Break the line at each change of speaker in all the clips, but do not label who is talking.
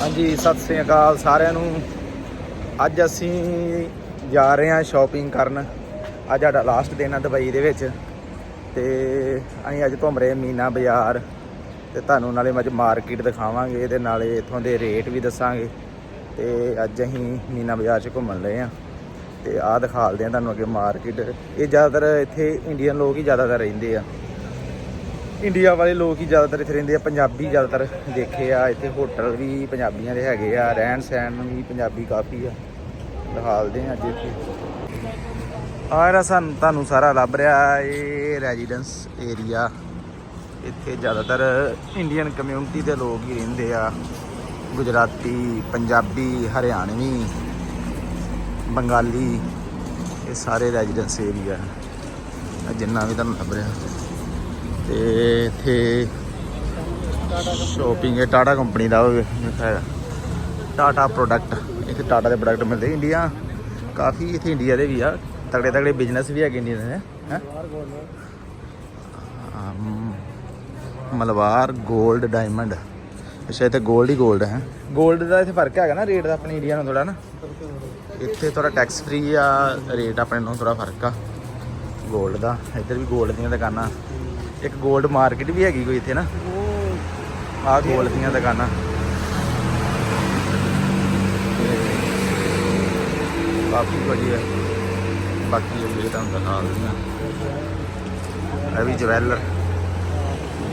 ਹਾਂਜੀ, ਸਤਿ ਸ੍ਰੀ ਅਕਾਲ ਸਾਰਿਆਂ ਨੂੰ। ਅੱਜ ਅਸੀਂ ਜਾ ਰਹੇ ਹਾਂ ਸ਼ਾਪਿੰਗ ਕਰਨ। ਅੱਜ ਸਾਡਾ ਲਾਸਟ ਦਿਨ ਆ ਦੁਬਈ ਦੇ ਵਿੱਚ। ਤੇ ਅਸੀਂ ਅੱਜ ਘੁੰਮ ਰਹੇ ਮੀਨਾ ਬਾਜ਼ਾਰ। ਤੇ ਤੁਹਾਨੂੰ ਨਾਲੇ ਅੱਜ ਮਾਰਕੀਟ ਦਿਖਾਵਾਂਗੇ ਤੇ ਨਾਲੇ ਇਥੋਂ ਦੇ ਰੇਟ ਵੀ ਦੱਸਾਂਗੇ। ਤੇ ਅੱਜ ਅਸੀਂ ਮੀਨਾ ਬਾਜ਼ਾਰ 'ਚ ਘੁੰਮਣ ਲਏ ਹਾਂ। ਤੇ ਆਹ ਦਿਖਾਲਦੇ ਹਾਂ ਤੁਹਾਨੂੰ ਅੱਗੇ ਮਾਰਕੀਟ ਇਹ ਜ਼ਿਆਦਾਤਰ ਇੱਥੇ ਇੰਡੀਅਨ ਲੋਕ ਹੀ ਜ਼ਿਆਦਾਤਰ ਰਹਿੰਦੇ ਆ। ਇੰਡੀਆ ਵਾਲੇ ਲੋਕ ਹੀ ਜ਼ਿਆਦਾਤਰ ਇੱਥੇ ਰਹਿੰਦੇ ਆ, ਪੰਜਾਬੀ ਜ਼ਿਆਦਾਤਰ ਦੇਖੇ ਆ, ਇੱਥੇ ਹੋਟਲ ਵੀ ਪੰਜਾਬੀਆਂ ਦੇ ਹੈਗੇ ਆ, ਰਹਿਣ ਸਹਿਣ ਵੀ ਪੰਜਾਬੀ ਕਾਫੀ ਆ ਦਿਖਾਲਦੇ ਆ ਅੱਜ ਇੱਥੇ। ਆਹ ਜਿਹੜਾ ਸਾਨੂੰ ਤੁਹਾਨੂੰ ਸਾਰਾ ਲੱਭ ਰਿਹਾ, ਇਹ ਰੈਜ਼ੀਡੈਂਸ ਏਰੀਆ ਇੱਥੇ ਜ਼ਿਆਦਾਤਰ ਇੰਡੀਅਨ ਕਮਿਊਨਿਟੀ ਦੇ ਲੋਕ ਹੀ ਰਹਿੰਦੇ ਆ, ਗੁਜਰਾਤੀ, ਪੰਜਾਬੀ, ਹਰਿਆਣਵੀ, ਬੰਗਾਲੀ, ਇਹ ਸਾਰੇ ਰੈਜ਼ੀਡੈਂਸ ਏਰੀਆ ਜਿੰਨਾ ਵੀ ਤੁਹਾਨੂੰ ਲੱਭ ਰਿਹਾ। ਤੇ ਇੱਥੇ ਸ਼ੋਪਿੰਗ ਹੈ ਟਾਟਾ ਕੰਪਨੀ ਦਾ ਹੈਗਾ। ਟਾਟਾ ਪ੍ਰੋਡਕਟ ਇੱਥੇ ਟਾਟਾ ਦੇ ਪ੍ਰੋਡਕਟ ਮਿਲਦੇ ਇੰਡੀਆ ਕਾਫੀ ਇੱਥੇ ਇੰਡੀਆ ਦੇ ਵੀ ਆ। ਤਗੜੇ ਤਗੜੇ ਬਿਜ਼ਨਸ ਵੀ ਹੈਗੇ ਇੰਡੀਆ ਦੇ, ਹੈ? ਮਲਵਾਰ ਗੋਲਡ ਡਾਇਮੰਡ ਅੱਛਾ, ਇੱਥੇ ਗੋਲਡ ਹੀ ਗੋਲਡ ਹੈ। ਗੋਲਡ ਦਾ ਇੱਥੇ ਫ਼ਰਕ ਹੈਗਾ ਨਾ ਰੇਟ ਦਾ ਆਪਣੇ ਇੰਡੀਆ ਨਾਲ ਥੋੜਾ ਨਾ। ਇੱਥੇ ਥੋੜਾ ਟੈਕਸ ਫਰੀ ਆ ਰੇਟ ਆਪਣੇ ਨਾਲੋਂ ਥੋੜਾ ਫ਼ਰਕ ਆ। ਗੋਲਡ ਦਾ, ਇੱਧਰ ਵੀ ਗੋਲਡ ਦੀਆਂ ਦੁਕਾਨਾਂ। ਇੱਕ ਗੋਲਡ ਮਾਰਕੀਟ ਵੀ ਹੈਗੀ ਕੋਈ ਇੱਥੇ ਨਾ। ਆਹ ਗੋਲਡ ਦੀਆਂ ਦੁਕਾਨਾਂ। ਕਾਫੀ ਵਧੀਆ। ਬਾਕੀ ਇਹ ਤੁਹਾਨੂੰ ਦਿਖਾ ਦਿੰਦਾ ਇਹ ਵੀ ਜਵੈਲਰ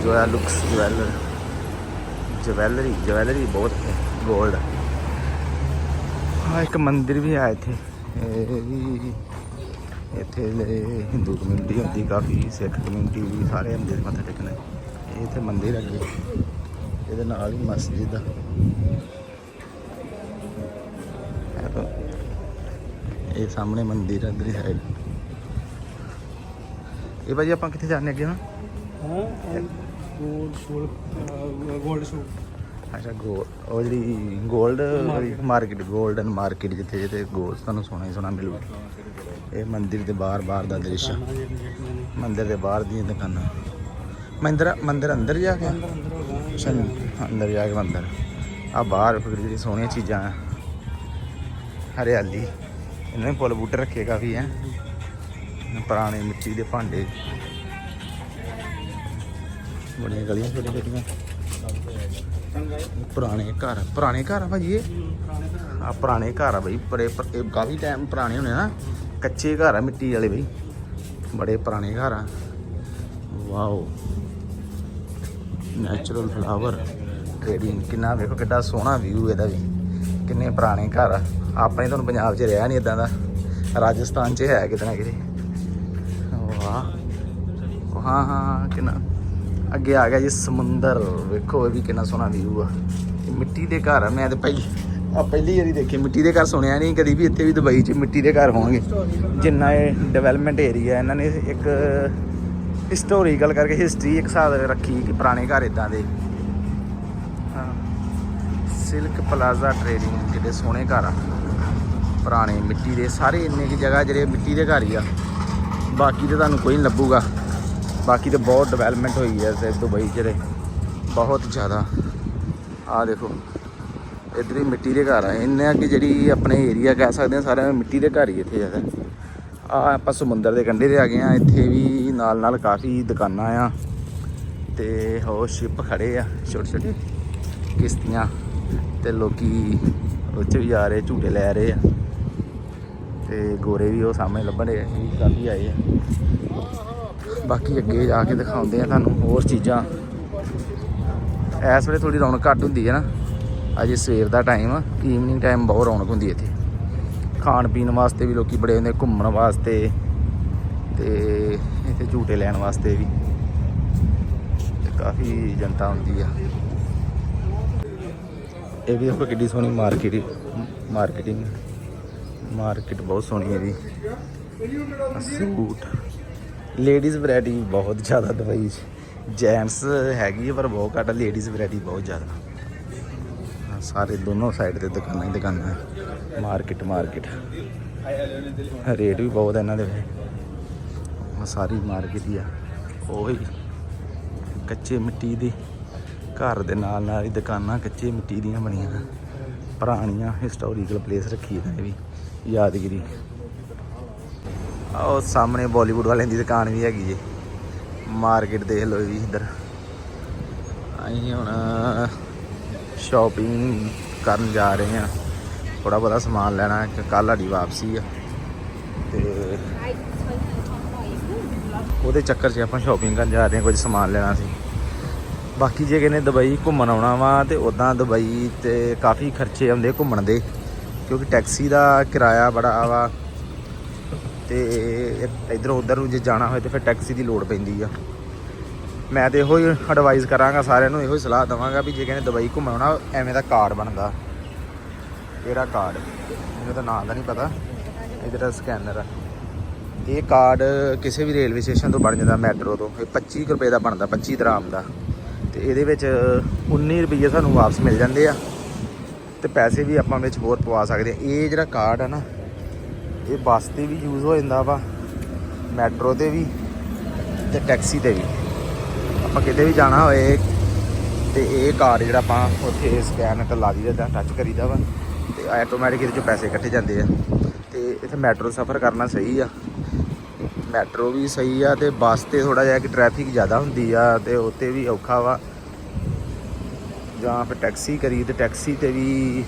ਜੋ ਆ ਲੁਕਸ ਜਵੈਲਰ। ਜਵੈਲਰੀ ਜਵੈਲਰੀ ਬਹੁਤ ਹੈ 골ਡ ਹਾਂ ਇੱਕ ਮੰਦਿਰ ਵੀ ਆ ਇੱਥੇ। ਇਹ ਵੀ ਇੱਥੇ ਹਿੰਦੂ ਕਮਿਊਨਿਟੀ ਹੁੰਦੀ ਕਾਫੀ ਸਿੱਖ ਕਮਿਊਨਿਟੀ ਵੀ ਸਾਰੇ ਆਉਂਦੇ ਮੱਥਾ ਟੇਕਣ। ਇਹ ਇੱਥੇ ਮੰਦਿਰ ਅੱਗੇ ਇਹਦੇ ਨਾਲ ਹੀ ਮਸਜਿਦ ਆ। ਇਹ ਸਾਹਮਣੇ ਮੰਦਿਰ ਅੰਦਰ ਹੀ ਸਾਈਡ ਇਹ ਭਾਜੀ ਆਪਾਂ ਕਿੱਥੇ ਜਾਣੇ ਅੱਗੇ ਨਾ
ਹਾਂ ਗੋਲਡ ਸੋਲ ਗੋਲਡ ਸ਼ੋਪ
ਅੱਛਾ ਗੋਲ ਉਹ ਜਿਹੜੀ ਗੋਲਡ ਮਾਰਕੀਟ। ਗੋਲਡਨ ਮਾਰਕੀਟ ਜਿੱਥੇ ਜਿੱਥੇ ਗੋਲਡ ਤੁਹਾਨੂੰ ਸੋਨਾ ਹੀ ਸੋਨਾ ਮਿਲੂਗਾ ਇਹ ਮੰਦਿਰ ਦੇ ਬਾਹਰ ਬਾਹਰ ਦਾ ਦ੍ਰਿਸ਼ ਆ। ਮੰਦਿਰ ਦੇ ਬਾਹਰ ਦੀਆਂ ਦੁਕਾਨਾਂ। ਮੰਦਿਰ ਮੰਦਿਰ ਅੰਦਰ ਜਾ ਕੇ
ਅੰਦਰ
ਜਾ ਕੇ ਮੰਦਿਰ। ਆ ਬਾਹਰ ਜਿਹੜੀ ਸੋਹਣੀਆਂ ਚੀਜ਼ਾਂ ਆ। ਹਰਿਆਲੀ। ਇਹਨਾਂ ਨੇ ਫੁੱਲ ਬੂਟੇ ਰੱਖੇ ਕਾਫੀ ਹੈ ਪੁਰਾਣੇ ਮਿੱਟੀ ਦੇ ਭਾਂਡੇ। ਬੜੀਆਂ ਗਲੀਆਂ ਛੋਟੀਆਂ ਛੋਟੀਆਂ। ਪੁਰਾਣੇ ਘਰ ਪੁਰਾਣੇ ਘਰ ਆ ਭਾਜੀ ਇਹ? ਆ। ਪੁਰਾਣੇ ਘਰ ਆ ਬਈ ਬੜੇ ਪ- ਇਹ ਕਾਫੀ ਟਾਈਮ ਪੁਰਾਣੇ ਹੋਣੇ ਨਾ। ਕੱਚੇ ਘਰ ਆ ਮਿੱਟੀ ਵਾਲੇ ਬਈ। ਬੜੇ ਪੁਰਾਣੇ ਘਰ ਆ। ਵਾਓ। ਨੈਚੁਰਲ ਫਲਾਵਰ ਟ੍ਰੇਡਿੰਗ ਕਿੰਨਾ ਵੇਖੋ ਕਿੱਡਾ ਸੋਹਣਾ ਵਿਊ ਇਹਦਾ ਵੀ। ਕਿੰਨੇ ਪੁਰਾਣੇ ਘਰ ਆ। ਆਪਣੇ ਤੁਹਾਨੂੰ ਪੰਜਾਬ 'ਚ ਰਿਹਾ ਨਹੀਂ ਇਦਾਂ ਦਾ। ਰਾਜਸਥਾਨ 'ਚ ਹੈ ਕਿਤੇ ਨਾ ਕਿਤੇ। ਵਾਹ। ਹਾਂ ਹਾਂ ਕਿੰਨਾ। ਅੱਗੇ ਆ ਗਿਆ ਜੀ ਸਮੁੰਦਰ। ਵੇਖੋ ਇਹ ਵੀ ਕਿੰਨਾ ਸੋਹਣਾ ਵਿਊ ਆ। ਮਿੱਟੀ ਦੇ ਘਰ ਆ। ਮੈਂ ਤੇ ਭਾਈ ਆ ਪਹਿਲੀ ਵਾਰੀ ਦੇਖੇ, ਮਿੱਟੀ ਦੇ ਘਰ ਸੁਣਿਆ ਨਹੀਂ, ਕਦੀ ਵੀ ਇੱਥੇ ਵੀ ਦੁਬਈ 'ਚ ਮਿੱਟੀ ਦੇ ਘਰ ਹੋਣਗੇ। ਜਿੰਨਾ ਇਹ ਡਿਵੈਲਪਮੈਂਟ ਏਰੀਆ ਇਹਨਾਂ ਨੇ ਇੱਕ ਹਿਸਟੋਰੀਕਲ ਕਰਕੇ ਹਿਸਟਰੀ ਇੱਕ ਹਿਸਾਬ ਰੱਖੀ ਕਿ ਪੁਰਾਣੇ ਘਰ ਇਦਾਂ ਦੇ। ਹਾਂ। ਸਿਲਕ ਪਲਾਜ਼ਾ ਟ੍ਰੇਡਿੰਗ ਜਿਹੜੇ ਸੋਹਣੇ ਘਰ ਆ, ਪੁਰਾਣੇ ਮਿੱਟੀ ਦੇ, ਸਾਰੇ ਇੰਨੇ ਕੀ ਜਗ੍ਹਾ ਜਿਹੜੇ ਮਿੱਟੀ ਦੇ ਘਰ ਹੀ ਆ। ਬਾਕੀ ਤੇ ਤੁਹਾਨੂੰ ਕੋਈ ਨਹੀਂ ਲੱਭੂਗਾ। ਬਾਕੀ ਤੇ ਬਹੁਤ ਡਿਵੈਲਪਮੈਂਟ ਹੋਈ ਹੈ ਤੇ ਦੁਬਈ 'ਚ ਤੇ ਬਹੁਤ ਜ਼ਿਆਦਾ। ਆ ਦੇਖੋ। ਇੱਧਰ ਹੀ ਮਿੱਟੀ ਦੇ ਘਰ ਆ। ਇੰਨੇ ਆ ਕਿ ਜਿਹੜੀ ਆਪਣੇ ਏਰੀਆ ਕਹਿ ਸਕਦੇ ਆ, ਸਾਰਿਆਂ ਮਿੱਟੀ ਦੇ ਘਰ ਹੀ ਇੱਥੇ ਜ਼ਿਆਦਾ ਆ ਆਪਾਂ ਸਮੁੰਦਰ ਦੇ ਕੰਢੇ ਤੇ ਆ ਗਏ ਆ। ਇੱਥੇ ਵੀ ਨਾਲ ਨਾਲ ਕਾਫੀ ਦੁਕਾਨਾਂ ਆ ਤੇ ਹੋਰ ਸ਼ਿਪ ਖੜੇ ਆ, ਛੋਟੇ ਛੋਟੇ ਕਿਸ਼ਤੀਆਂ ਤੇ ਲੋਕੀ ਉੱਥੇ ਵੀ ਜਾ ਰਹੇ, ਝੂਟੇ ਲੈ ਰਹੇ ਆ। ਤੇ ਗੋਰੇ ਵੀ ਉਹ ਸਾਹਮਣੇ ਲੱਭਣ ਦੇ ਕਾਫੀ ਆਏ ਆ। ਬਾਕੀ ਅੱਗੇ ਜਾ ਕੇ ਦਿਖਾਉਂਦੇ ਆ ਤੁਹਾਨੂੰ ਹੋਰ ਚੀਜ਼ਾਂ। ਇਸ ਵੇਲੇ ਥੋੜੀ ਰੌਣਕ ਘੱਟ ਹੁੰਦੀ ਹੈ ਨਾ। ਅੱਜ ਸਵੇਰ ਦਾ ਟਾਈਮ ਆ ਈਵਨਿੰਗ ਟਾਈਮ ਬਹੁਤ ਰੌਣਕ ਹੁੰਦੀ ਹੈ ਇੱਥੇ। ਖਾਣ ਪੀਣ ਵਾਸਤੇ ਵੀ ਲੋਕੀ ਬੜੇ ਹੁੰਦੇ ਘੁੰਮਣ ਵਾਸਤੇ ਤੇ ਇੱਥੇ ਝੂਟੇ ਲੈਣ ਵਾਸਤੇ ਵੀ। ਤੇ ਕਾਫੀ ਜਨਤਾ ਹੁੰਦੀ ਆ। ਇਹ ਵੀ ਦੇਖੋ ਕਿੱਡੀ ਸੋਹਣੀ ਮਾਰਕੀਟ ਮਾਰਕੀਟਿੰਗ ਮਾਰਕੀਟ ਬਹੁਤ ਸੋਹਣੀ ਹੈ ਜੀ। ਸੂਟ। ਲੇਡੀਜ਼ ਵੈਰਾਈਟੀ ਬਹੁਤ ਜ਼ਿਆਦਾ ਦਵਾਈ 'ਚ। ਜੈਂਟਸ ਹੈਗੀ ਹੈ ਪਰ ਬਹੁਤ ਘੱਟ ਲੇਡੀਜ਼ ਵੈਰਾਈਟੀ ਬਹੁਤ ਜ਼ਿਆਦਾ। ਸਾਰੇ ਦੋਨੋਂ ਸਾਈਡ ਤੇ ਦੁਕਾਨਾਂ ਹੀ ਦੁਕਾਨਾਂ ਹੈ। ਮਾਰਕੀਟ ਮਾਰਕੀਟ ਰੇਟ ਵੀ ਬਹੁਤ ਹੈ ਇਹਨਾਂ ਦੇ ਸਾਰੀ ਮਾਰਕੀਟ ਹੀ ਆ। ਉਹ ਹੀ ਕੱਚੇ ਮਿੱਟੀ ਦੀ ਘਰ ਦੇ ਨਾਲ ਨਾਲ ਹੀ ਦੁਕਾਨਾਂ ਕੱਚੇ ਮਿੱਟੀ ਦੀਆਂ ਬਣੀਆਂ ਪੁਰਾਣੀਆਂ ਹਿਸਟੋਰੀਕਲ ਪਲੇਸ ਰੱਖੀ ਹੈ ਵੀ, ਯਾਦਗਿਰੀ। ਆਹ ਉਹ ਸਾਹਮਣੇ ਬਾਲੀਵੁੱਡ ਵਾਲਿਆਂ ਦੀ ਦੁਕਾਨ ਵੀ ਹੈਗੀ ਜੇ ਮਾਰਕੀਟ ਦੇਖ ਲਓ ਵੀ ਇੱਧਰ। ਅਸੀਂ ਹੁਣ ਸ਼ਾਪਿੰਗ ਕਰਨ ਜਾ ਰਹੇ ਹਾਂ। ਥੋੜਾ ਬਹੁਤਾ ਸਮਾਨ ਲੈਣਾ ਹੈ ਕਿ ਕੱਲ੍ਹ ਸਾਡੀ ਵਾਪਸੀ ਆ। ਤੇ ਉਹਦੇ ਚੱਕਰ 'ਚ ਆਪਾਂ ਸ਼ਾਪਿੰਗ ਕਰਨ ਜਾ ਰਹੇ ਹਾਂ, ਕੁਝ ਸਮਾਨ ਲੈਣਾ ਸੀ। ਬਾਕੀ ਜੇ ਕਹਿੰਦੇ ਦੁਬਈ ਘੁੰਮਣ ਆਉਣਾ ਵਾ, ਤੇ ਉਦਾਂ ਦੁਬਈ ਤੇ ਕਾਫੀ ਖਰਚੇ ਆਉਂਦੇ ਘੁੰਮਣ ਦੇ, ਕਿਉਂਕਿ ਟੈਕਸੀ ਦਾ ਕਿਰਾਇਆ ਬੜਾ ਵਾ। ਤੇ ਇਧਰੋਂ ਉਧਰ ਨੂੰ ਜੇ ਜਾਣਾ ਹੋਵੇ ਤੇ ਫਿਰ ਟੈਕਸੀ ਦੀ ਲੋੜ ਪੈਂਦੀ ਆ। ਮੈਂ ਤੇ ਇਹੋ ਹੀ ਐਡਵਾਈਸ ਕਰਾਂਗਾ ਸਾਰਿਆਂ ਨੂੰ, ਇਹੋ ਹੀ ਸਲਾਹ ਦਵਾਂਗਾ ਵੀ ਜੇ ਕਹਿੰਦੇ ਦੁਬਈ ਘੁੰਮਣ ਆਉਣਾ ਐਵੇਂ ਦਾ ਕਾਰਡ ਬਣਦਾ। ਇਹਦਾ ਕਾਰਡ ਮੈਨੂੰ ਤਾਂ ਨਾਂ ਦਾ ਨਹੀਂ ਪਤਾ। ਇਹਦਾ ਦਾ ਸਕੈਨਰ ਆ। ਇਹ ਕਾਰਡ ਕਿਸੇ ਵੀ ਰੇਲਵੇ ਸਟੇਸ਼ਨ ਤੋਂ ਬਣ ਜਾਂਦਾ ਮੈਟਰੋ ਤੋਂ। ਇਹ 25 ਕੁ ਰੁਪਏ ਦਾ ਬਣਦਾ 25 ਦਰਾਮ ਦਾ। ਤੇ ਇਹਦੇ ਵਿੱਚ 19 ਰੁਪਏ ਸਾਨੂੰ ਵਾਪਸ ਮਿਲ ਜਾਂਦੇ ਆ। ਤੇ ਪੈਸੇ ਵੀ ਆਪਾਂ ਵਿੱਚ ਹੋਰ ਪਵਾ ਸਕਦੇ ਆ। ਇਹ ਜਿਹੜਾ ਕਾਰਡ ਆ ਨਾ, ਇਹ ਬੱਸ ਤੇ ਵੀ ਯੂਜ਼ ਹੋ ਜਾਂਦਾ ਵਾ ਮੈਟਰੋ ਤੇ ਵੀ ਤੇ ਟੈਕਸੀ ਤੇ ਵੀ। ਆਪਾਂ ਕਿਤੇ ਵੀ ਜਾਣਾ ਹੋਏ ਤੇ ਇਹ ਕਾਰਡ ਜਿਹੜਾ ਆਪਾਂ ਉੱਥੇ ਸਕੈਨ ਤੇ ਲਾ ਦਈਦਾ ਟੱਚ ਕਰੀਦਾ ਵਾ, ਤੇ ਆਟੋਮੈਟਿਕ ਇਹਦੇ ਚੋਂ ਪੈਸੇ ਕੱਟੇ ਜਾਂਦੇ ਆ। ਤੇ ਇੱਥੇ ਮੈਟਰੋ ਸਫ਼ਰ ਕਰਨਾ ਸਹੀ ਆ। ਮੈਟਰੋ ਵੀ ਸਹੀ ਆ ਤੇ ਬੱਸ ਤੇ ਥੋੜਾ ਜਿਹਾ ਕਿ ਟ੍ਰੈਫਿਕ ਜ਼ਿਆਦਾ ਹੁੰਦੀ ਆ ਤੇ ਉੱਤੇ ਵੀ ਔਖਾ ਵਾ। ਜਾਂ ਫਿਰ ਟੈਕਸੀ ਕਰੀ ਤੇ ਟੈਕਸੀ ਤੇ ਵੀ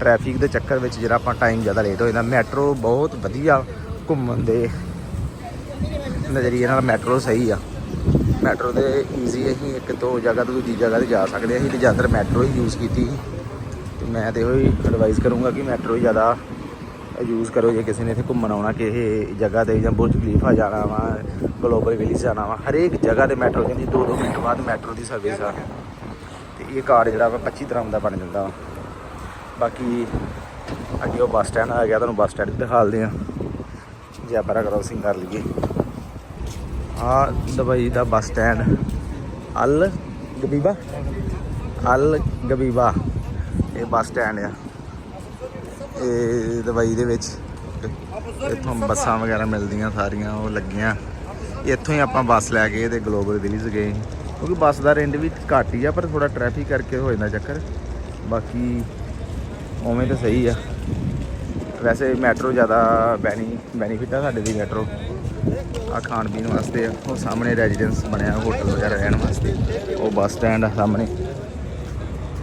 ਟ੍ਰੈਫਿਕ ਦੇ ਚੱਕਰ ਵਿੱਚ ਜਿਹੜਾ ਆਪਾਂ ਟਾਈਮ ਜ਼ਿਆਦਾ ਲੇਟ ਹੋ ਜਾਂਦਾ। ਮੈਟਰੋ ਬਹੁਤ ਵਧੀਆ ਘੁੰਮਣ ਦੇ ਨਜ਼ਰੀਏ ਨਾਲ ਮੈਟਰੋ ਸਹੀ ਆ। ਮੈਟਰੋ ਤੇ ਈਜ਼ੀ ਅਸੀਂ ਇੱਕ ਤੋਂ ਜਗ੍ਹਾ ਤੋਂ ਦੂਜੀ ਜਗ੍ਹਾ ਤੇ ਜਾ ਸਕਦੇ ਹਾਂ ਅਸੀਂ ਤੇ ਜ਼ਿਆਦਾਤਰ ਮੈਟਰੋ ਹੀ ਯੂਜ਼ ਕੀਤੀ ਸੀ। ਤੇ ਮੈਂ ਤੇ ਉਹੀ ਐਡਵਾਈਸ ਕਰੂੰਗਾ ਕਿ ਮੈਟਰੋ ਹੀ ਜ਼ਿਆਦਾ ਯੂਜ਼ ਕਰੋ, ਜੇ ਕਿਸੇ ਨੇ ਇੱਥੇ ਘੁੰਮਣ ਆਉਣਾ, ਕਿਸੇ ਜਗ੍ਹਾ ਤੇ ਜਾਂ ਬੁਰਜ ਖਲੀਫਾ ਜਾਣਾ ਵਾ ਗਲੋਬਲ ਵਿਲੀਜ ਜਾਣਾ ਵਾ, ਹਰੇਕ ਜਗ੍ਹਾ ਤੇ ਮੈਟਰੋ ਜਾਂਦੀ 2-2 ਮਿੰਟ ਬਾਅਦ ਮੈਟਰੋ ਦੀ ਸਰਵਿਸ ਆ। ਤੇ ਇਹ ਕਾਰਡ ਜਿਹੜਾ ਵਾ 25 ਤਰ੍ਹਾਂ ਦਾ ਬਣ ਜਾਂਦਾ ਵਾ। ਬਾਕੀ ਅੱਗੇ ਉਹ ਬੱਸ ਸਟੈਂਡ ਆ ਗਿਆ, ਤੁਹਾਨੂੰ ਬੱਸ ਸਟੈਂਡ ਵੀ ਦਿਖਾਲਦੇ ਆ ਜੇ ਆਪਾਂ ਕ੍ਰੋਸਿੰਗ ਕਰ ਲਈਏ। ਆ ਦੁਬਈ ਦਾ ਬੱਸ ਸਟੈਂਡ। ਅਲ ਗਬੀਬਾ? ਅਲ ਗਬੀਬਾ। ਇਹ ਬੱਸ ਸਟੈਂਡ ਆ। ਇਹ ਦੁਬਈ ਦੇ ਵਿੱਚ। ਇੱਥੋਂ ਬੱਸਾਂ ਵਗੈਰਾ ਮਿਲਦੀਆਂ ਸਾਰੀਆਂ, ਉਹ ਲੱਗੀਆਂ। ਇੱਥੋਂ ਹੀ ਆਪਾਂ ਬੱਸ ਲੈ ਕੇ ਤੇ ਗਲੋਬਲ ਵਿਲੀਜ ਗਏ। ਕਿਉਂਕਿ ਬੱਸ ਦਾ ਰੇਂਜ ਵੀ ਘੱਟ ਹੀ ਆ, ਪਰ ਥੋੜਾ ਟ੍ਰੈਫਿਕ ਕਰਕੇ ਹੋ ਜਾਂਦਾ ਚੱਕਰ। ਬਾਕੀ ਉਵੇਂ ਤਾਂ ਸਹੀ ਆ। ਵੈਸੇ ਮੈਟਰੋ ਜ਼ਿਆਦਾ ਬੈਨੀ ਬੈਨੀਫਿਟ ਆ ਸਾਡੇ ਦੀ ਮੈਟਰੋ ਆ ਖਾਣ ਪੀਣ ਵਾਸਤੇ ਆ। ਉਹ ਸਾਹਮਣੇ ਰੈਜ਼ੀਡੈਂਸ ਬਣਿਆ ਹੋਟਲ ਵਗੈਰਾ ਰਹਿਣ ਵਾਸਤੇ। ਉਹ ਬੱਸ ਸਟੈਂਡ ਆ ਸਾਹਮਣੇ।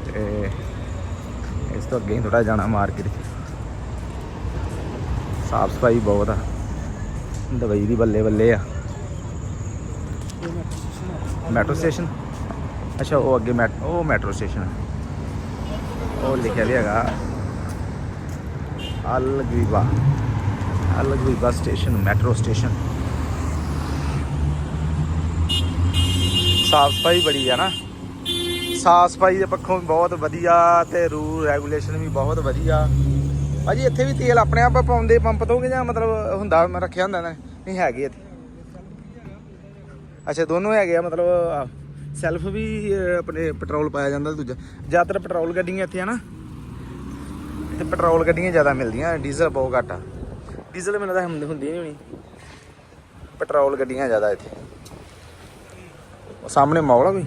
ਤੇ ਇਸ ਤੋਂ ਅੱਗੇ ਥੋੜਾ ਜਾਣਾ ਮਾਰਕੀਟ ਸਾਫ਼ ਸਫ਼ਾਈ ਬਹੁਤ ਆ। ਦਵਾਈ ਦੀ ਬੱਲੇ ਬੱਲੇ ਆ। ਮੈਟਰੋ ਸਟੇਸ਼ਨ ਅੱਛਾ, ਉਹ ਅੱਗੇ ਮੈਟ ਉਹ ਮੈਟਰੋ ਸਟੇਸ਼ਨ ਆ। ਉਹ ਲਿਖਿਆ ਵੀ ਹੈਗਾ। ਅਲ ਗਰੀਬਾ ਅਲ ਗਰੀਬਾ ਸਟੇਸ਼ਨ ਮੈਟਰੋ ਸਟੇਸ਼ਨ ਸਾਫ਼ ਸਫ਼ਾਈ ਬੜੀ ਆ ਨਾ। ਸਾਫ਼ ਸਫ਼ਾਈ ਦੇ ਪੱਖੋਂ ਵੀ ਬਹੁਤ ਵਧੀਆ ਤੇ ਰੂਲ ਰੈਗੂਲੇਸ਼ਨ ਵੀ ਬਹੁਤ ਵਧੀਆ। ਭਾਜੀ, ਇੱਥੇ ਵੀ ਤੇਲ ਆਪਣੇ ਆਪ ਪਾਉਂਦੇ, ਪੰਪ ਤੋਂ ਕਿ ਜਾਂ ਮਤਲਬ ਹੁੰਦਾ, ਮੈਂ ਰੱਖਿਆ ਹੁੰਦਾ ਨਾ? ਨਹੀਂ, ਹੈਗੇ ਇੱਥੇ। ਅੱਛਾ, ਦੋਨੋਂ ਹੈਗੇ ਆ, ਮਤਲਬ ਸੈਲਫ ਵੀ ਆਪਣੇ ਪੈਟਰੋਲ ਪਾਇਆ ਜਾਂਦਾ ਦੂਜਾ। ਜ਼ਿਆਦਾਤਰ ਪੈਟਰੋਲ ਗੱਡੀਆਂ ਇੱਥੇ ਆ ਨਾ। ਇੱਥੇ ਪੈਟਰੋਲ ਗੱਡੀਆਂ ਜ਼ਿਆਦਾ ਮਿਲਦੀਆਂ, ਡੀਜ਼ਲ ਬਹੁਤ ਘੱਟ ਆ। ਡੀਜ਼ਲ ਮੈਨੂੰ ਤਾਂ ਹੁੰਦੀ ਨਹੀਂ ਹੋਣੀ। ਪੈਟਰੋਲ ਗੱਡੀਆਂ ਜ਼ਿਆਦਾ ਇੱਥੇ। ਉਹ ਸਾਹਮਣੇ ਮੌਲ ਆ ਕੋਈ?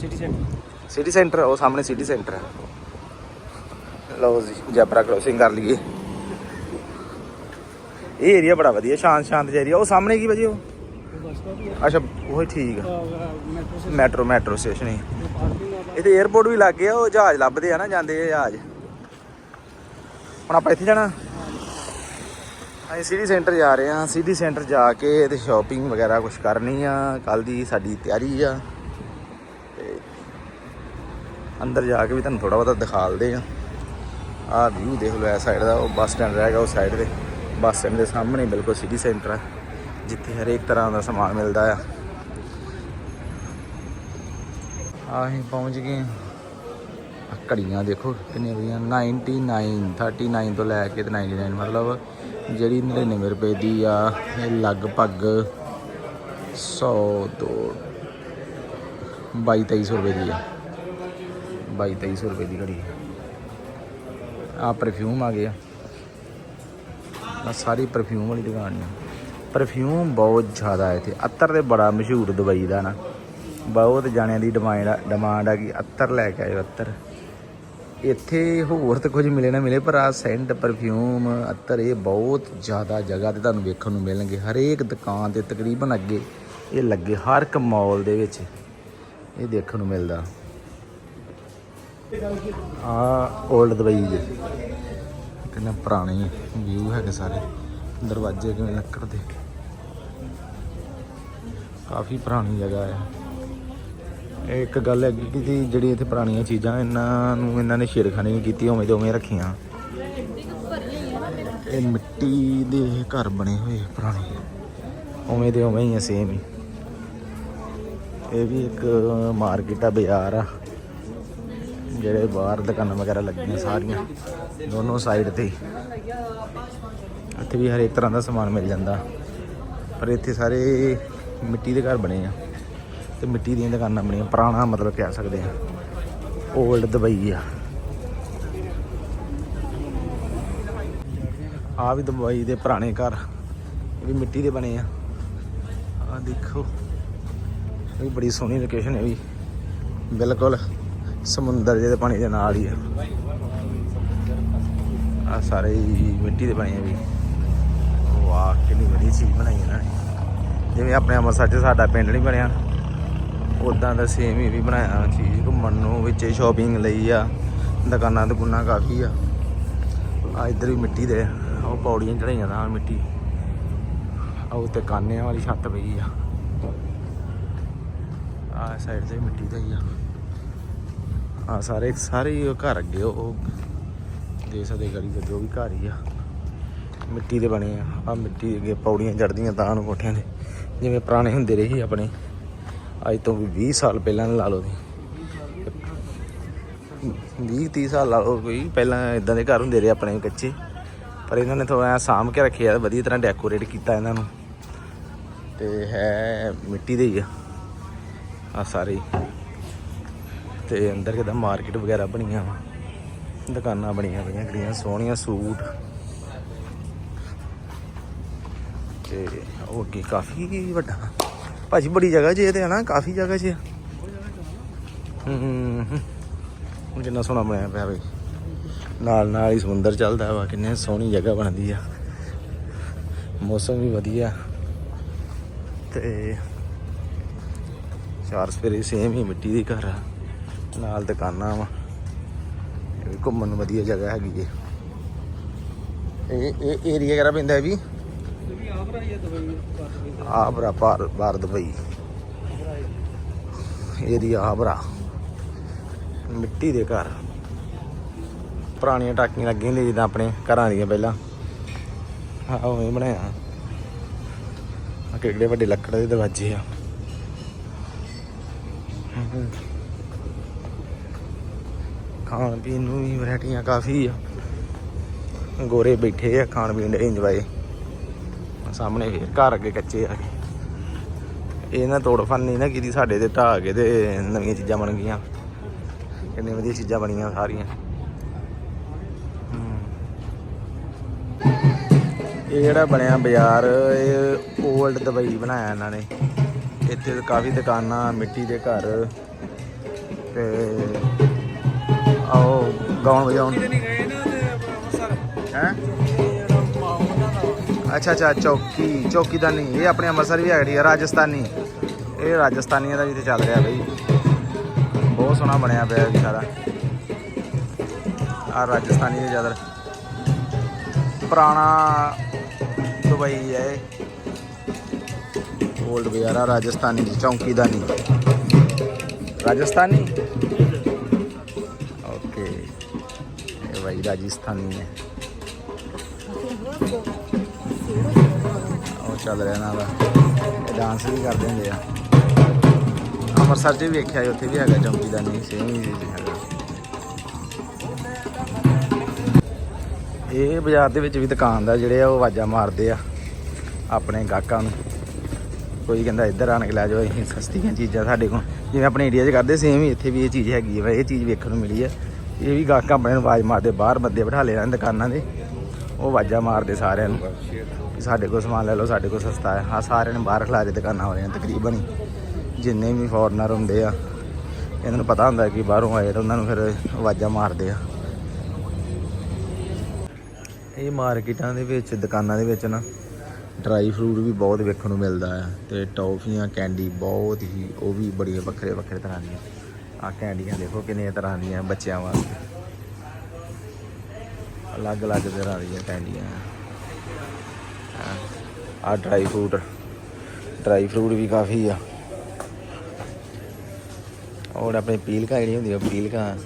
ਸਿਟੀ ਸੈਂਟਰ
ਸਿਟੀ ਸੈਂਟਰ ਉਹ ਸਾਹਮਣੇ ਸਿਟੀ ਸੈਂਟਰ ਹੈ ਲਓ ਜੀ ਜੈਬਰਾ ਕ੍ਰੋਸਿੰਗ ਕਰ ਲਈਏ। ਇਹ ਏਰੀਆ ਬੜਾ ਵਧੀਆ ਸ਼ਾਂਤ ਸ਼ਾਂਤ ਜਿਹਾ ਏਰੀਆ ਉਹ ਸਾਹਮਣੇ ਕੀ ਵਜੇ ਉਹ? ਅੱਛਾ ਉਹ ਹੀ ਠੀਕ ਆ।
ਹੈ ਮੈਟਰੋ
ਮੈਟਰੋ ਸਟੇਸ਼ਨ ਹੀ। ਇੱਥੇ 에어ਪੋਰਟ ਵੀ ਲੱਗ ਗਿਆ ਉਹ ਜਹਾਜ਼ ਲੱਭਦੇ ਆ ਨਾ ਜਾਂਦੇ ਆ ਜਹਾਜ਼। ਹੁਣ ਆਪਾਂ ਇੱਥੇ ਜਾਣਾ? ਅਸੀਂ ਸਿਟੀ ਸੈਂਟਰ ਜਾ ਰਹੇ ਹਾਂ। ਸਿਟੀ ਸੈਂਟਰ ਜਾ ਕੇ ਤੇ ਸ਼ਾਪਿੰਗ ਵਗੈਰਾ ਕੁਝ ਕਰਨੀ ਆ। ਕੱਲ ਦੀ ਸਾਡੀ ਤਿਆਰੀ ਆ। ਤੇ ਅੰਦਰ ਜਾ ਕੇ ਵੀ ਤੁਹਾਨੂੰ ਥੋੜਾ ਬਹੁਤਾ ਦਿਖਾ ਦਿਖਾਲਦੇ ਆ। ਆਹ ਵਿਊ ਦੇਖ ਲਓ ਇਸ ਸਾਈਡ ਦਾ, ਉਹ ਬੱਸ ਸਟੈਂਡ ਰਹਿ ਗਿਆ ਉਸ ਸਾਈਡ ਤੇ ਬੱਸ ਸਟੈਂਡ ਦੇ ਸਾਹਮਣੇ ਬਿਲਕੁਲ ਸਿਟੀ ਸੈਂਟਰ ਆ, ਜਿੱਥੇ ਹਰੇਕ ਤਰ੍ਹਾਂ ਦਾ ਸਮਾਨ ਮਿਲਦਾ ਆ। ਆਹੀਂ ਪਹੁੰਚ ਗਏ ਹਾਂ। ਘੜੀਆਂ ਦੇਖੋ ਕਿੰਨੀਆਂ ਵਧੀਆ 99 39 ਤੋਂ ਲੈ ਕੇ ਤੇ 99 ਮਤਲਬ ਜਿਹੜੀ 99 ਰੁਪਏ ਦੀ ਆ, ਇਹ ਲਗਭਗ 100 ਤੋਂ 22 2300 ਰੁਪਏ ਦੀ ਆ। 22 2300 ਰੁਪਏ ਦੀ ਘੜੀ ਆ। ਪਰਫਿਊਮ ਆ ਗਿਆ ਆ। ਸਾਰੀ ਪਰਫਿਊਮ ਵਾਲੀ ਦੁਕਾਨ ਆ। ਪਰਫਿਊਮ ਬਹੁਤ ਜ਼ਿਆਦਾ ਹੈ ਇੱਥੇ। ਅਤਰ ਤੇ ਬੜਾ ਮਸ਼ਹੂਰ ਦੁਬਈ ਦਾ ਨਾ। ਬਹੁਤ ਜਾਣਿਆਂ ਦੀ ਡਿਮਾਂਡ ਆ ਡਿਮਾਂਡ ਆ ਕਿ ਅਤਰ ਲੈ ਕੇ ਆਇਓ ਅਤਰ। ਇੱਥੇ ਹੋਰ ਤਾਂ ਕੁਝ ਮਿਲੇ ਨਾ ਮਿਲੇ, ਪਰ ਆ ਸੈਂਟ ਪਰਫਿਊਮ ਅਤਰ ਇਹ ਬਹੁਤ ਜ਼ਿਆਦਾ ਜਗ੍ਹਾ ਤੇ ਤੁਹਾਨੂੰ ਵੇਖਣ ਨੂੰ ਮਿਲਣਗੇ। ਹਰੇਕ ਦੁਕਾਨ ਤੇ ਤਕਰੀਬਨ ਅੱਗੇ ਇਹ ਲੱਗੇ, ਹਰ ਇੱਕ ਮਾਲ ਦੇ ਵਿੱਚ ਇਹ ਦੇਖਣ ਨੂੰ ਮਿਲਦਾ। ਆ 올ਡ ਦੁਬਈ ਦੇ ਕਿੰਨੇ ਪੁਰਾਣੇ ਵਿਊ ਹੈਗੇ ਸਾਰੇ। ਦਰਵਾਜ਼ੇ ਕਿਵੇਂ ਲੱਕੜ ਦੇ। ਕਾਫੀ ਪੁਰਾਣੀ ਜਗ੍ਹਾ ਹੈ। ਇੱਕ ਗੱਲ ਹੈਗੀ ਕਿ ਜੀ ਜਿਹੜੀ ਇੱਥੇ ਪੁਰਾਣੀਆਂ ਚੀਜ਼ਾਂ ਇਹਨਾਂ ਨੂੰ ਇਹਨਾਂ ਨੇ ਛੇੜਖਾਨੀ ਨਹੀਂ ਕੀਤੀ, ਉਵੇਂ ਦੇ ਉਵੇਂ ਰੱਖੀਆਂ। ਇਹ ਮਿੱਟੀ ਦੇ ਘਰ ਬਣੇ ਹੋਏ ਪੁਰਾਣੇ। ਉਵੇਂ ਦੇ ਉਵੇਂ ਹੀ ਆ ਸੇਮ ਹੀ। ਇਹ ਵੀ ਇੱਕ ਮਾਰਕੀਟ ਆ, ਬਾਜ਼ਾਰ ਆ। ਜਿਹੜੇ ਬਾਹਰ ਦੁਕਾਨਾਂ ਵਗੈਰਾ ਲੱਗੀਆਂ ਸਾਰੀਆਂ, ਦੋਨੋਂ ਸਾਈਡ ਤੇ। ਇੱਥੇ ਵੀ ਹਰੇਕ ਤਰ੍ਹਾਂ ਦਾ ਸਮਾਨ ਮਿਲ ਜਾਂਦਾ। ਪਰ ਇੱਥੇ ਸਾਰੇ ਮਿੱਟੀ ਦੇ ਘਰ ਬਣੇ ਆ। ਤੇ ਮਿੱਟੀ ਦੀਆਂ ਦੁਕਾਨਾਂ ਬਣੀਆਂ, ਪੁਰਾਣਾ ਮਤਲਬ ਕਹਿ ਸਕਦੇ ਆ 올ਡ ਦੁਬਈ ਆ। ਆ ਵੀ ਦੁਬਈ ਦੇ ਪੁਰਾਣੇ ਘਰ, ਇਹ ਵੀ ਮਿੱਟੀ ਦੇ ਬਣੇ ਆ। ਆ ਦੇਖੋ, ਇਹ ਵੀ ਬੜੀ ਸੋਹਣੀ ਲੋਕੇਸ਼ਨ ਹੈ ਵੀ। ਬਿਲਕੁਲ ਸਮੁੰਦਰ ਜਿਹੇ ਦੇ ਪਾਣੀ ਦੇ ਨਾਲ ਹੀ ਆ। ਆ ਸਾਰੇ ਹੀ ਮਿੱਟੀ ਦੇ ਬਣੇ ਆ ਵੀ। ਵਾਹ, ਕਿੰਨੀ ਵਧੀਆ ਚੀਜ਼ ਬਣਾਈ ਇਹਨਾਂ ਨੇ। ਜਿਵੇਂ ਆਪਣੇ ਅੰਮ੍ਰਿਤਸਰ 'ਚ ਸਾਡਾ ਪਿੰਡ ਨਹੀਂ ਬਣਿਆ। ਉਦਾਂ ਦਾ ਸੇਮ ਹੀ ਵੀ ਬਣਾਇਆ ਚੀਜ਼ ਘੁੰਮਣ ਨੂੰ ਵਿੱਚ ਸ਼ਾਪਿੰਗ ਲਈ ਆ, ਦੁਕਾਨਾਂ ਦੁਕਾਨਾਂ ਕਾਫੀ ਆ। ਆ ਇੱਧਰ ਵੀ ਮਿੱਟੀ ਦੇ, ਉਹ ਪੌੜੀਆਂ ਚੜਾਈਆਂ ਨਾਲ ਮਿੱਟੀ। ਆ ਉੱਤੇ ਕਾਨਿਆਂ ਵਾਲੀ ਛੱਤ ਪਈ ਆ। ਆ ਸਾਈਡ ਤੇ ਮਿੱਟੀ ਦਾ ਹੀ ਆ। ਆ ਸਾਰੇ ਸਾਰੇ ਹੀ ਘਰ ਅੱਗੇ, ਉਹ ਦੇ ਸਕਦੇ ਗਲੀ ਦੇ ਜੋ ਵੀ ਘਰ ਹੀ ਆ। ਮਿੱਟੀ ਦੇ ਬਣੇ ਆ। ਆ ਮਿੱਟੀ ਅੱਗੇ ਪੌੜੀਆਂ ਚੜਦੀਆਂ ਤਾਂ ਕੋਠਿਆਂ ਦੇ ਜਿਵੇਂ ਪੁਰਾਣੇ ਹੁੰਦੇ ਰਹੇ ਆਪਣੇ। ਅੱਜ ਤੋਂ ਵੀ 20 ਸਾਲ ਪਹਿਲਾਂ ਲਾ ਲਓ ਦੀ 20 30 ਸਾਲ ਲਾ ਲਓ ਕੋਈ। ਪਹਿਲਾਂ ਇਦਾਂ ਦੇ ਘਰ ਹੁੰਦੇ ਰਹੇ ਆਪਣੇ ਕੱਚੇ। ਪਰ ਇਹਨਾਂ ਨੇ ਥੋੜਾ ਸਾਂਭ ਕੇ ਰੱਖਿਆ ਵਧੀਆ ਤਰ੍ਹਾਂ ਡੈਕੋਰੇਟ ਕੀਤਾ ਇਹਨਾਂ ਨੂੰ। ਤੇ ਹੈ ਮਿੱਟੀ ਦੇ ਹੀ ਆ। ਆ ਸਾਰੇ। ਹੀ। ਤੇ ਅੰਦਰ ਕਿਦਾਂ ਮਾਰਕੀਟ ਵਗੈਰਾ ਬਣੀਆਂ ਵਾ। ਦੁਕਾਨਾਂ ਬਣੀਆਂ ਪਈਆਂ, ਕਿਹੜੀਆਂ ਸੋਹਣੀਆਂ ਸੂਟ। ਤੇ ਉਹ ਅੱਗੇ ਕਾਫੀ ਵੱਡਾ। ਭਾਜੀ ਬੜੀ ਜਗ੍ਹਾ ਜੇ ਤੇ ਹਨਾ, ਕਾਫੀ ਜਗ੍ਹਾ 'ਚ ਹੂੰ ਹੂੰ ਕਿੰਨਾ ਸੋਹਣਾ ਬਣਿਆ ਪਿਆ ਬਈ ਨਾਲ ਨਾਲ ਹੀ ਸਮੁੰਦਰ ਚੱਲਦਾ ਵਾ, ਕਿੰਨੇ ਸੋਹਣੀ ਜਗ੍ਹਾ ਬਣਦੀ ਆ। ਮੌਸਮ ਵੀ ਵਧੀਆ। ਤੇ ਚਾਰ ਸਵੇਰੇ ਸੇਮ ਹੀ ਮਿੱਟੀ ਦੇ ਘਰ ਆ। ਨਾਲ ਦੁਕਾਨਾਂ ਵਾ। ਘੁੰਮਣ ਨੂੰ ਵਧੀਆ ਜਗ੍ਹਾ ਹੈਗੀ ਏ ਇਹ ਇਹ ਏਰੀਆ ਕਿਹੜਾ ਪੈਂਦਾ ਹੈ ਵੀ?
ਵੀ ਆਪ ਰਹੀ ਦਵਾਈ ਕਰ
ਆਬਰਾ ਪਾਰ ਬਾਰ ਦੁਬਈ ਏਰੀਆ ਭਰਾ। ਮਿੱਟੀ ਦੇ ਘਰ। ਪੁਰਾਣੀਆਂ ਟਾਕੀਆਂ ਲੱਗੀਆਂ ਹੁੰਦੀਆਂ ਜਿੱਦਾਂ ਆਪਣੇ ਘਰਾਂ ਦੀਆਂ ਪਹਿਲਾਂ। ਹਾਂ ਉਵੇਂ ਬਣਾਇਆ। ਆ ਕਿਹੜੇ ਵੱਡੇ ਲੱਕੜ ਦੇ ਦਰਵਾਜ਼ੇ ਆ। ਖਾਣ ਪੀਣ ਨੂੰ ਵੀ ਵੈਰਾਈਟੀਆਂ ਕਾਫੀ ਆ। ਗੋਰੇ ਬੈਠੇ ਆ ਖਾਣ ਪੀਣ ਦੇ ਇੰਜੋਏ ਸਾਹਮਣੇ ਫੇਰ ਘਰ ਅੱਗੇ ਕੱਚੇ ਆ। ਗਏ ਇਹ ਨਾ ਤੋੜ ਫਨ ਨਾ ਕੀਤੀ ਸਾਡੇ ਤੇ ਢਾਹ ਕੇ ਤੇ ਨਵੀਆਂ ਚੀਜ਼ਾਂ ਬਣ ਗਈਆਂ। ਕਿੰਨੇ ਵਧੀਆ ਚੀਜ਼ਾਂ ਬਣੀਆਂ ਸਾਰੀਆਂ। ਇਹ ਜਿਹੜਾ ਬਣਿਆ ਬਾਜ਼ਾਰ ਇਹ 올ਡ ਦੁਬਈ ਬਣਾਇਆ ਇਹਨਾਂ ਨੇ। ਇੱਥੇ ਕਾਫੀ ਦੁਕਾਨਾਂ ਮਿੱਟੀ ਦੇ ਘਰ। ਤੇ ਆਓ ਗਾਉਣ ਵਜਾਉਣ। ਹੈ? ਅੱਛਾ ਅੱਛਾ, ਚੌਕੀ, ਚੌਕੀਦਾਨੀ, ਇਹ ਆਪਣੇ ਅੰਮ੍ਰਿਤਸਰ ਵੀ ਹੈਗੀ ਆ, ਰਾਜਸਥਾਨੀ। ਇਹ ਰਾਜਸਥਾਨੀਆਂ ਦਾ ਵੀ ਤੇ ਚੱਲ ਰਿਹਾ ਬਈ। ਬਹੁਤ ਸੋਹਣਾ ਬਣਿਆ ਪਿਆ ਵੀ ਸਾਰਾ। ਆ ਰਾਜਸਥਾਨੀ ਦੇ ਜ਼ਿਆਦਾ ਪੁਰਾਣਾ ਦੁਬਈ ਹੈ 올ਡ ਬਾਜ਼ਾਰ ਰਾਜਸਥਾਨੀ ਦੀ ਚੌਕੀ ਰਾਜਸਥਾਨੀ? ਓਕੇ ਇਹ ਭਾਈ ਰਾਜਸਥਾਨੀ ਹੈ ਚੱਲ ਰਿਹਾ ਨਾ ਦਾ ਇਹ ਡਾਂਸ ਵੀ ਕਰਦੇ ਹੁੰਦੇ ਆ। ਅੰਮ੍ਰਿਤਸਰ 'ਚ ਵੀ ਵੇਖਿਆ ਉੱਥੇ ਵੀ ਹੈਗਾ, ਚੌਂਕੀ ਦਾ ਨਹੀਂ ਸੇਮ ਹੀ ਚੀਜ਼ ਹੈਗਾ। ਇਹ ਬਾਜ਼ਾਰ ਦੇ ਵਿੱਚ ਵੀ ਦੁਕਾਨ ਦਾ ਜਿਹੜੇ ਆ, ਉਹ ਆਵਾਜ਼ਾਂ ਮਾਰਦੇ ਆ, ਆਪਣੇ ਗਾਹਕਾਂ ਨੂੰ। ਕੋਈ ਕਹਿੰਦਾ, ਇੱਧਰ ਆਣ ਕੇ ਲੈ ਜਾਓ ਅਸੀਂ ਸਸਤੀਆਂ ਚੀਜ਼ਾਂ ਸਾਡੇ ਕੋਲ। ਜਿਵੇਂ ਆਪਣੇ ਏਰੀਆ 'ਚ ਕਰਦੇ ਸੇਮ ਹੀ ਇੱਥੇ ਵੀ ਇਹ ਚੀਜ਼ ਹੈਗੀ ਹੈ ਇਹ ਚੀਜ਼ ਵੇਖਣ ਨੂੰ ਮਿਲੀ ਹੈ ਇਹ ਵੀ ਗਾਹਕ ਆਪਣੇ ਨੂੰ ਆਵਾਜ਼ ਮਾਰਦੇ, ਬਾਹਰ ਬੰਦੇ ਬਿਠਾ ਲੈਣ ਦੁਕਾਨਾਂ ਦੇ। ਉਹ ਆਵਾਜ਼ਾਂ ਮਾਰਦੇ ਸਾਰਿਆਂ ਨੂੰ ਕਿ ਸਾਡੇ ਕੋਲ ਸਮਾਨ ਲੈ ਲਓ, ਸਾਡੇ ਕੋਲ ਸਸਤਾ ਹੈ। ਹਾਂ, ਸਾਰਿਆਂ ਨੇ ਬਾਹਰ ਖਿਲਾ ਦੇ ਦੁਕਾਨਾਂ ਵਾਲਿਆਂ ਤਕਰੀਬਨ ਹੀ ਜਿੰਨੇ ਵੀ ਫੋਰਨਰ ਹੁੰਦੇ ਆ, ਇਹਨਾਂ ਨੂੰ ਪਤਾ ਹੁੰਦਾ ਕਿ ਬਾਹਰੋਂ ਆਏ ਤਾਂ ਉਹਨਾਂ ਨੂੰ ਫਿਰ ਆਵਾਜ਼ਾਂ ਮਾਰਦੇ ਆ। ਇਹ ਮਾਰਕੀਟਾਂ ਦੇ ਵਿੱਚ, ਦੁਕਾਨਾਂ ਦੇ ਵਿੱਚ ਨਾ ਡਰਾਈ ਫਰੂਟ ਵੀ ਬਹੁਤ ਵੇਖਣ ਨੂੰ ਮਿਲਦਾ ਆ ਤੇ ਟੌਫੀਆਂ ਕੈਂਡੀ ਬਹੁਤ ਹੀ, ਉਹ ਵੀ ਬੜੀਆਂ ਵੱਖਰੇ ਵੱਖਰੇ ਤਰ੍ਹਾਂ ਦੀਆਂ। ਆ ਕੈਂਡੀਆਂ ਦੇਖੋ ਕਿੰਨੀਆਂ ਤਰ੍ਹਾਂ ਦੀਆਂ ਬੱਚਿਆਂ ਵਾਸਤੇ। ਅਲੱਗ-ਅਲੱਗ ਤਰ੍ਹਾਂ ਦੀਆਂ ਕੈਂਡੀਆਂ ਆ ਡਰਾਈ ਫਰੂਟ ਡਰਾਈ ਫਰੂਟ ਵੀ ਕਾਫੀ ਆ। ਔਰ ਆਪਣੇ ਪੀਲਕਾਂ ਜਿਹੜੀਆਂ ਹੁੰਦੀਆਂ, ਪੀਲਕਾ,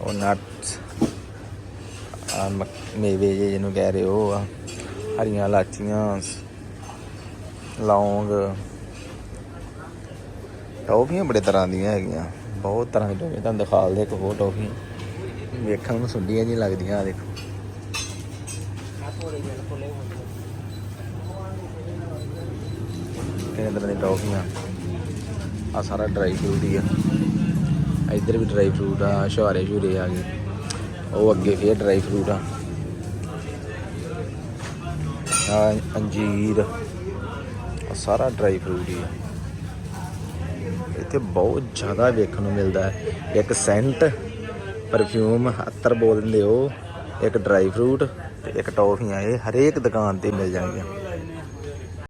ਉਹ ਨਟਸ ਆ ਮੇਵੇ ਜਿਹੇ ਜਿਹਨੂੰ ਕਹਿ ਰਹੇ ਹੋ ਆ ਹਰੀਆਂ ਲਾਚੀਆਂ ਲੌਂਗ। ਟੌਫੀਆਂ ਬੜੇ ਤਰ੍ਹਾਂ ਦੀਆਂ ਹੈਗੀਆਂ। ਬਹੁਤ ਤਰ੍ਹਾਂ ਦੀਆਂ ਟੌਫੀਆਂ। ਤੁਹਾਨੂੰ ਦਿਖਾ ਦਿਖਾਲਦੇ ਇੱਕ ਹੋਰ ਟੌਫੀਆਂ ਵੇਖਣ ਨੂੰ ਸੁੰਡੀਆਂ ਜਿਹੀਆਂ ਲੱਗਦੀਆਂ ਆ ਦੇਖੋ। ਕਿੰਨੇ ਤਰ੍ਹਾਂ ਦੀਆਂ ਟੌਫੀਆਂ ਆ ਸਾਰਾ ਡਰਾਈ ਫਰੂਟ ਹੀ ਆ। ਇੱਧਰ ਵੀ ਡਰਾਈ ਫਰੂਟ ਆ ਸ਼ਹਾਰੇ ਸ਼ੂਰੇ ਆ ਗਏ। ਉਹ ਅੱਗੇ ਫੇਰ ਡਰਾਈ ਫਰੂਟ ਆ। ਆ ਅੰਜੀਰ। ਆ ਸਾਰਾ ਡਰਾਈ ਫਰੂਟ ਹੀ ਆ। ਇੱਥੇ ਬਹੁਤ ਜ਼ਿਆਦਾ ਵੇਖਣ ਨੂੰ ਮਿਲਦਾ ਹੈ। ਇੱਕ ਸੈਂਟ ਪਰਫਿਊਮ ਅਤਰ ਬੋਲ ਦਿੰਦੇ ਉਹ ਇੱਕ ਡਰਾਈ ਫਰੂਟ ਤੇ ਇੱਕ ਟੌਫੀਆਂ, ਇਹ ਹਰੇਕ ਦੁਕਾਨ ਤੇ ਮਿਲ ਜਾਣਗੀਆਂ।